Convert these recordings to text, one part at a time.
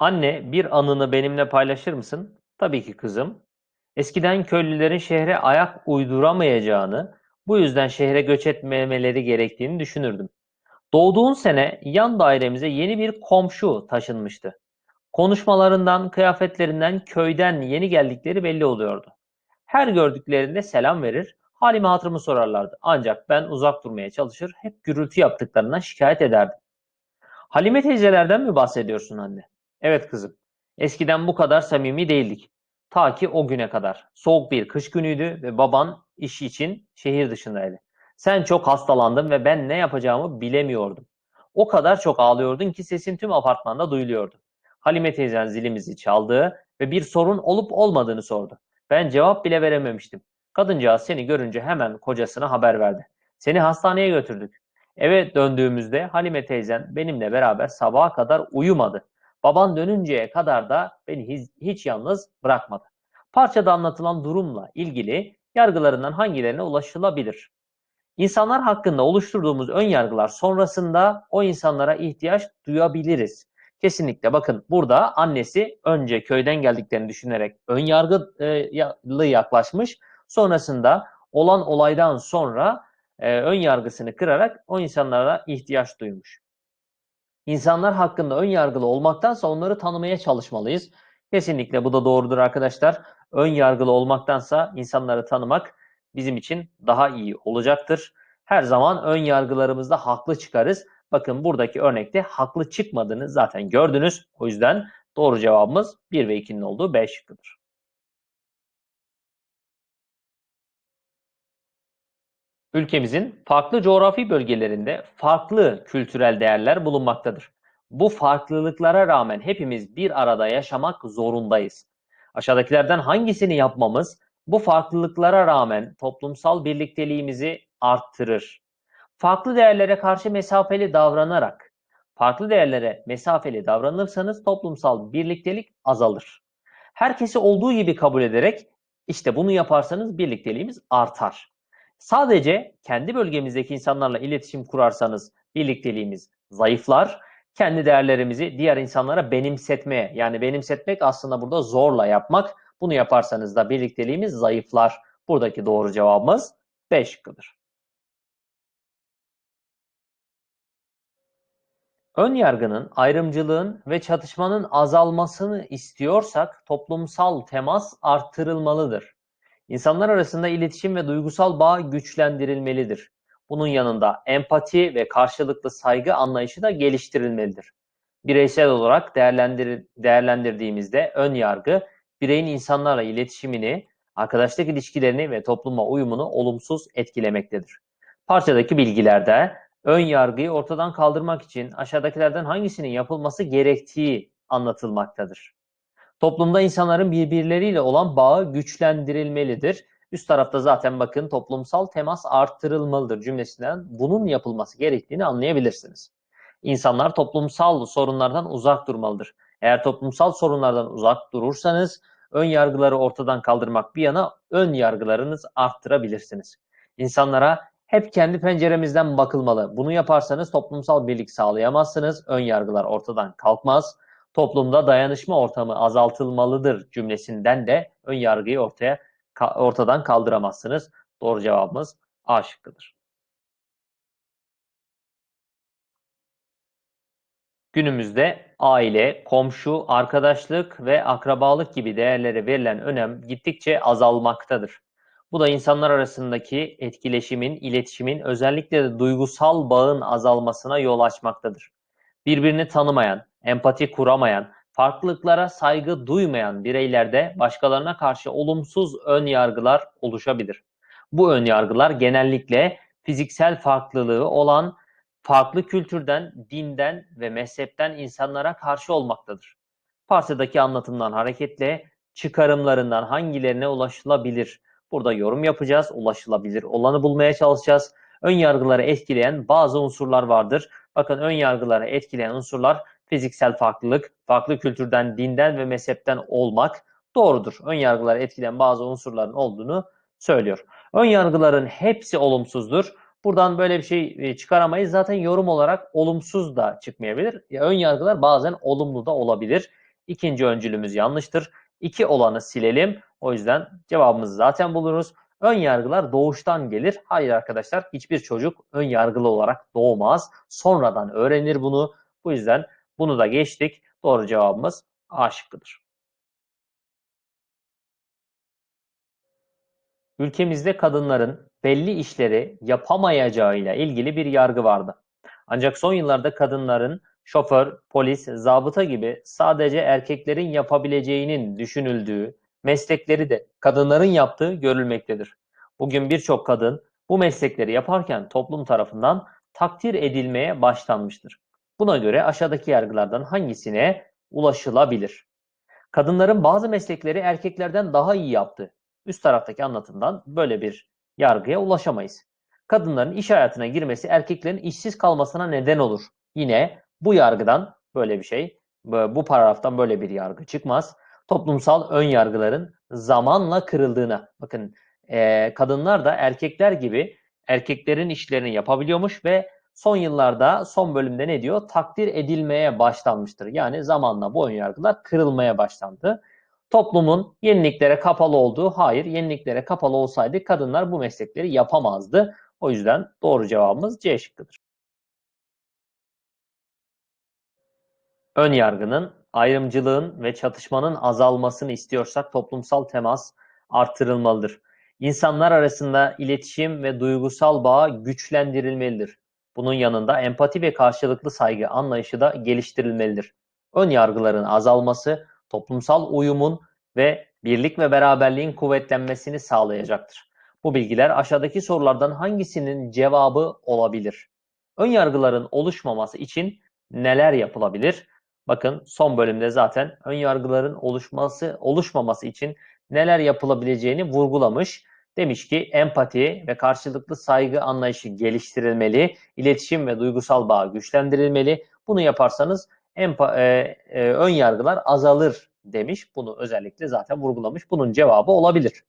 Anne, bir anını benimle paylaşır mısın? Tabii ki kızım. Eskiden köylülerin şehre ayak uyduramayacağını, bu yüzden şehre göç etmemeleri gerektiğini düşünürdüm. Doğduğun sene yan dairemize yeni bir komşu taşınmıştı. Konuşmalarından, kıyafetlerinden, köyden yeni geldikleri belli oluyordu. Her gördüklerinde selam verir, halimi hatırımı sorarlardı. Ancak ben uzak durmaya çalışır, hep gürültü yaptıklarından şikayet ederdim. Halime teyzelerden mi bahsediyorsun anne? Evet kızım. Eskiden bu kadar samimi değildik. Ta ki o güne kadar. Soğuk bir kış günüydü ve baban iş için şehir dışındaydı. Sen çok hastalandın ve ben ne yapacağımı bilemiyordum. O kadar çok ağlıyordun ki sesin tüm apartmanda duyuluyordu. Halime teyzen zilimizi çaldı ve bir sorun olup olmadığını sordu. Ben cevap bile verememiştim. Kadıncağız seni görünce hemen kocasına haber verdi. Seni hastaneye götürdük. Eve döndüğümüzde Halime teyzen benimle beraber sabaha kadar uyumadı. Baban dönünceye kadar da beni hiç, yalnız bırakmadı. Parçada anlatılan durumla ilgili yargılarından hangilerine ulaşılabilir? İnsanlar hakkında oluşturduğumuz ön yargılar sonrasında o insanlara ihtiyaç duyabiliriz. Kesinlikle bakın burada annesi önce köyden geldiklerini düşünerek ön yargılı yaklaşmış. Sonrasında olan olaydan sonra e, ön yargısını kırarak o insanlara ihtiyaç duymuş. İnsanlar hakkında ön yargılı olmaktansa onları tanımaya çalışmalıyız. Kesinlikle bu da doğrudur arkadaşlar. Ön yargılı olmaktansa insanları tanımak bizim için daha iyi olacaktır. Her zaman ön yargılarımızda haklı çıkarız. Bakın buradaki örnekte haklı çıkmadığını zaten gördünüz. O yüzden doğru cevabımız 1 ve 2'nin olduğu B şıkkıdır. Ülkemizin farklı coğrafi bölgelerinde farklı kültürel değerler bulunmaktadır. Bu farklılıklara rağmen hepimiz bir arada yaşamak zorundayız. Aşağıdakilerden hangisini yapmamız bu farklılıklara rağmen toplumsal birlikteliğimizi arttırır? Farklı değerlere karşı mesafeli davranarak, farklı değerlere mesafeli davranırsanız toplumsal birliktelik azalır. Herkesi olduğu gibi kabul ederek işte bunu yaparsanız birlikteliğimiz artar. Sadece kendi bölgemizdeki insanlarla iletişim kurarsanız birlikteliğimiz zayıflar. Kendi değerlerimizi diğer insanlara benimsetmeye yani benimsetmek aslında burada zorla yapmak. Bunu yaparsanız da birlikteliğimiz zayıflar. Buradaki doğru cevabımız B şıkkıdır. Ön yargının, ayrımcılığın ve çatışmanın azalmasını istiyorsak toplumsal temas arttırılmalıdır. İnsanlar arasında iletişim ve duygusal bağ güçlendirilmelidir. Bunun yanında empati ve karşılıklı saygı anlayışı da geliştirilmelidir. Bireysel olarak değerlendir değerlendirdiğimizde ön yargı bireyin insanlarla iletişimini, arkadaşlık ilişkilerini ve topluma uyumunu olumsuz etkilemektedir. Parçadaki bilgilerde ön yargıyı ortadan kaldırmak için aşağıdakilerden hangisinin yapılması gerektiği anlatılmaktadır. Toplumda insanların birbirleriyle olan bağı güçlendirilmelidir. Üst tarafta zaten bakın toplumsal temas arttırılmalıdır cümlesinden bunun yapılması gerektiğini anlayabilirsiniz. İnsanlar toplumsal sorunlardan uzak durmalıdır. Eğer toplumsal sorunlardan uzak durursanız ön yargıları ortadan kaldırmak bir yana ön yargılarınız arttırabilirsiniz. İnsanlara hep kendi penceremizden bakılmalı. Bunu yaparsanız toplumsal birlik sağlayamazsınız. Ön yargılar ortadan kalkmaz toplumda dayanışma ortamı azaltılmalıdır cümlesinden de ön yargıyı ortaya ortadan kaldıramazsınız. Doğru cevabımız A şıkkıdır. Günümüzde aile, komşu, arkadaşlık ve akrabalık gibi değerlere verilen önem gittikçe azalmaktadır. Bu da insanlar arasındaki etkileşimin, iletişimin, özellikle de duygusal bağın azalmasına yol açmaktadır. Birbirini tanımayan, empati kuramayan, farklılıklara saygı duymayan bireylerde başkalarına karşı olumsuz ön yargılar oluşabilir. Bu ön yargılar genellikle fiziksel farklılığı olan farklı kültürden, dinden ve mezhepten insanlara karşı olmaktadır. Parçadaki anlatımdan hareketle çıkarımlarından hangilerine ulaşılabilir? Burada yorum yapacağız, ulaşılabilir olanı bulmaya çalışacağız. Ön yargıları etkileyen bazı unsurlar vardır. Bakın ön yargıları etkileyen unsurlar fiziksel farklılık, farklı kültürden, dinden ve mezhepten olmak doğrudur. Ön yargıları etkileyen bazı unsurların olduğunu söylüyor. Ön yargıların hepsi olumsuzdur. Buradan böyle bir şey e, çıkaramayız. Zaten yorum olarak olumsuz da çıkmayabilir. Ön yargılar bazen olumlu da olabilir. İkinci öncülümüz yanlıştır. 2 olanı silelim. O yüzden cevabımızı zaten buluruz. Ön yargılar doğuştan gelir. Hayır arkadaşlar hiçbir çocuk ön yargılı olarak doğmaz. Sonradan öğrenir bunu. Bu yüzden bunu da geçtik. Doğru cevabımız A şıkkıdır. Ülkemizde kadınların belli işleri yapamayacağıyla ilgili bir yargı vardı. Ancak son yıllarda kadınların şoför, polis, zabıta gibi sadece erkeklerin yapabileceğinin düşünüldüğü meslekleri de kadınların yaptığı görülmektedir. Bugün birçok kadın bu meslekleri yaparken toplum tarafından takdir edilmeye başlanmıştır. Buna göre aşağıdaki yargılardan hangisine ulaşılabilir? Kadınların bazı meslekleri erkeklerden daha iyi yaptı. Üst taraftaki anlatımdan böyle bir yargıya ulaşamayız. Kadınların iş hayatına girmesi erkeklerin işsiz kalmasına neden olur. Yine bu yargıdan böyle bir şey, bu paragraftan böyle bir yargı çıkmaz. Toplumsal ön yargıların zamanla kırıldığına, bakın kadınlar da erkekler gibi erkeklerin işlerini yapabiliyormuş ve son yıllarda son bölümde ne diyor? Takdir edilmeye başlanmıştır. Yani zamanla bu ön yargılar kırılmaya başlandı. Toplumun yeniliklere kapalı olduğu, hayır yeniliklere kapalı olsaydı kadınlar bu meslekleri yapamazdı. O yüzden doğru cevabımız C şıkkıdır. Ön yargının, ayrımcılığın ve çatışmanın azalmasını istiyorsak toplumsal temas artırılmalıdır. İnsanlar arasında iletişim ve duygusal bağ güçlendirilmelidir. Bunun yanında empati ve karşılıklı saygı anlayışı da geliştirilmelidir. Ön yargıların azalması toplumsal uyumun ve birlik ve beraberliğin kuvvetlenmesini sağlayacaktır. Bu bilgiler aşağıdaki sorulardan hangisinin cevabı olabilir? Ön yargıların oluşmaması için neler yapılabilir? Bakın son bölümde zaten ön yargıların oluşması, oluşmaması için neler yapılabileceğini vurgulamış. Demiş ki empati ve karşılıklı saygı anlayışı geliştirilmeli, iletişim ve duygusal bağ güçlendirilmeli. Bunu yaparsanız empa, e, e, ön yargılar azalır demiş. Bunu özellikle zaten vurgulamış. Bunun cevabı olabilir.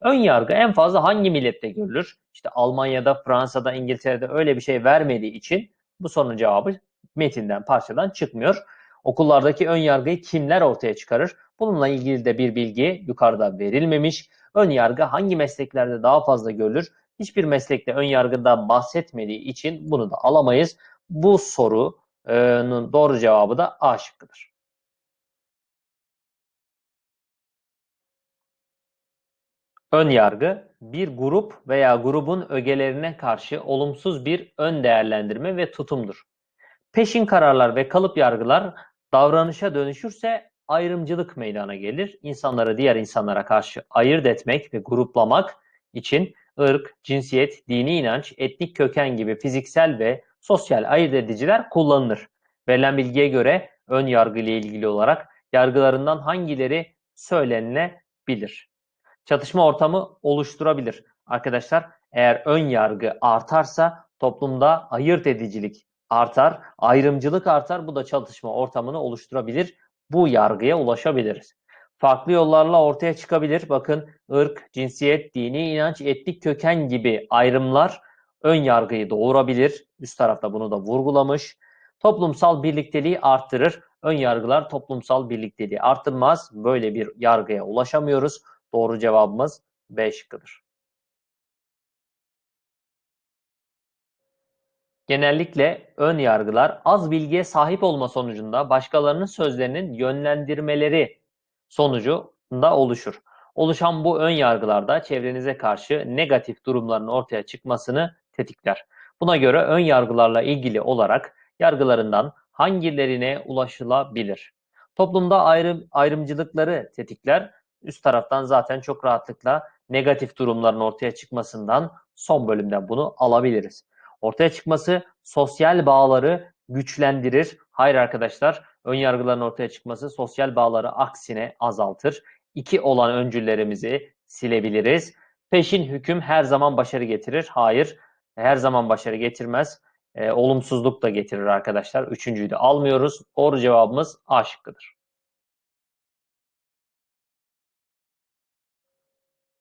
Ön yargı en fazla hangi millette görülür? İşte Almanya'da, Fransa'da, İngiltere'de öyle bir şey vermediği için bu sorunun cevabı metinden, parçadan çıkmıyor. Okullardaki ön yargıyı kimler ortaya çıkarır? Bununla ilgili de bir bilgi yukarıda verilmemiş. Ön yargı hangi mesleklerde daha fazla görülür? Hiçbir meslekte ön yargıda bahsetmediği için bunu da alamayız. Bu sorunun doğru cevabı da A şıkkıdır. Ön yargı, bir grup veya grubun ögelerine karşı olumsuz bir ön değerlendirme ve tutumdur. Peşin kararlar ve kalıp yargılar davranışa dönüşürse ayrımcılık meydana gelir. İnsanları diğer insanlara karşı ayırt etmek ve gruplamak için ırk, cinsiyet, dini inanç, etnik köken gibi fiziksel ve sosyal ayırt ediciler kullanılır. Verilen bilgiye göre ön yargı ile ilgili olarak yargılarından hangileri söylenilebilir? Çatışma ortamı oluşturabilir. Arkadaşlar eğer ön yargı artarsa toplumda ayırt edicilik artar, ayrımcılık artar. Bu da çatışma ortamını oluşturabilir. Bu yargıya ulaşabiliriz. Farklı yollarla ortaya çıkabilir. Bakın ırk, cinsiyet, dini inanç, etnik köken gibi ayrımlar ön yargıyı doğurabilir. Üst tarafta bunu da vurgulamış. Toplumsal birlikteliği arttırır. Ön yargılar toplumsal birlikteliği arttırmaz. Böyle bir yargıya ulaşamıyoruz. Doğru cevabımız B şıkkıdır. Genellikle ön yargılar az bilgiye sahip olma sonucunda başkalarının sözlerinin yönlendirmeleri sonucunda oluşur. Oluşan bu ön yargılarda çevrenize karşı negatif durumların ortaya çıkmasını tetikler. Buna göre ön yargılarla ilgili olarak yargılarından hangilerine ulaşılabilir? Toplumda ayrım, ayrımcılıkları tetikler. Üst taraftan zaten çok rahatlıkla negatif durumların ortaya çıkmasından son bölümden bunu alabiliriz. Ortaya çıkması sosyal bağları güçlendirir. Hayır arkadaşlar, ön yargıların ortaya çıkması sosyal bağları aksine azaltır. İki olan öncüllerimizi silebiliriz. Peşin hüküm her zaman başarı getirir. Hayır, her zaman başarı getirmez. E, olumsuzluk da getirir arkadaşlar. Üçüncüyü de almıyoruz. Doğru cevabımız A şıkkıdır.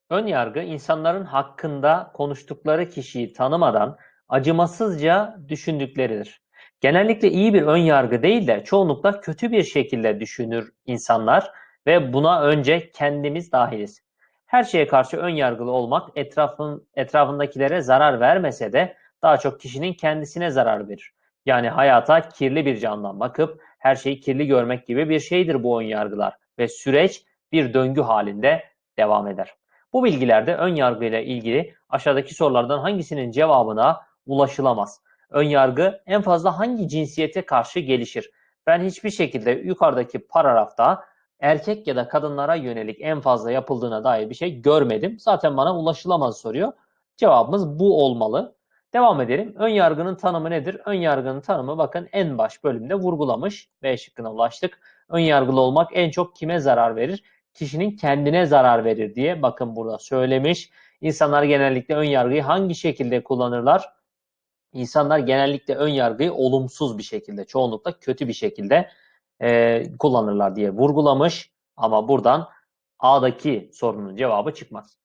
Ön yargı insanların hakkında konuştukları kişiyi tanımadan acımasızca düşündükleridir. Genellikle iyi bir ön yargı değil de çoğunlukla kötü bir şekilde düşünür insanlar ve buna önce kendimiz dahiliz. Her şeye karşı ön yargılı olmak etrafın, etrafındakilere zarar vermese de daha çok kişinin kendisine zarar verir. Yani hayata kirli bir camdan bakıp her şeyi kirli görmek gibi bir şeydir bu ön yargılar ve süreç bir döngü halinde devam eder. Bu bilgilerde ön yargıyla ilgili aşağıdaki sorulardan hangisinin cevabına ulaşılamaz? Ön yargı en fazla hangi cinsiyete karşı gelişir? Ben hiçbir şekilde yukarıdaki paragrafta erkek ya da kadınlara yönelik en fazla yapıldığına dair bir şey görmedim. Zaten bana ulaşılamaz soruyor. Cevabımız bu olmalı. Devam edelim. Ön yargının tanımı nedir? Ön yargının tanımı bakın en baş bölümde vurgulamış. B şıkkına ulaştık. Ön yargılı olmak en çok kime zarar verir? Kişinin kendine zarar verir diye bakın burada söylemiş. İnsanlar genellikle ön yargıyı hangi şekilde kullanırlar? İnsanlar genellikle ön yargıyı olumsuz bir şekilde, çoğunlukla kötü bir şekilde e, kullanırlar diye vurgulamış. Ama buradan A'daki sorunun cevabı çıkmaz.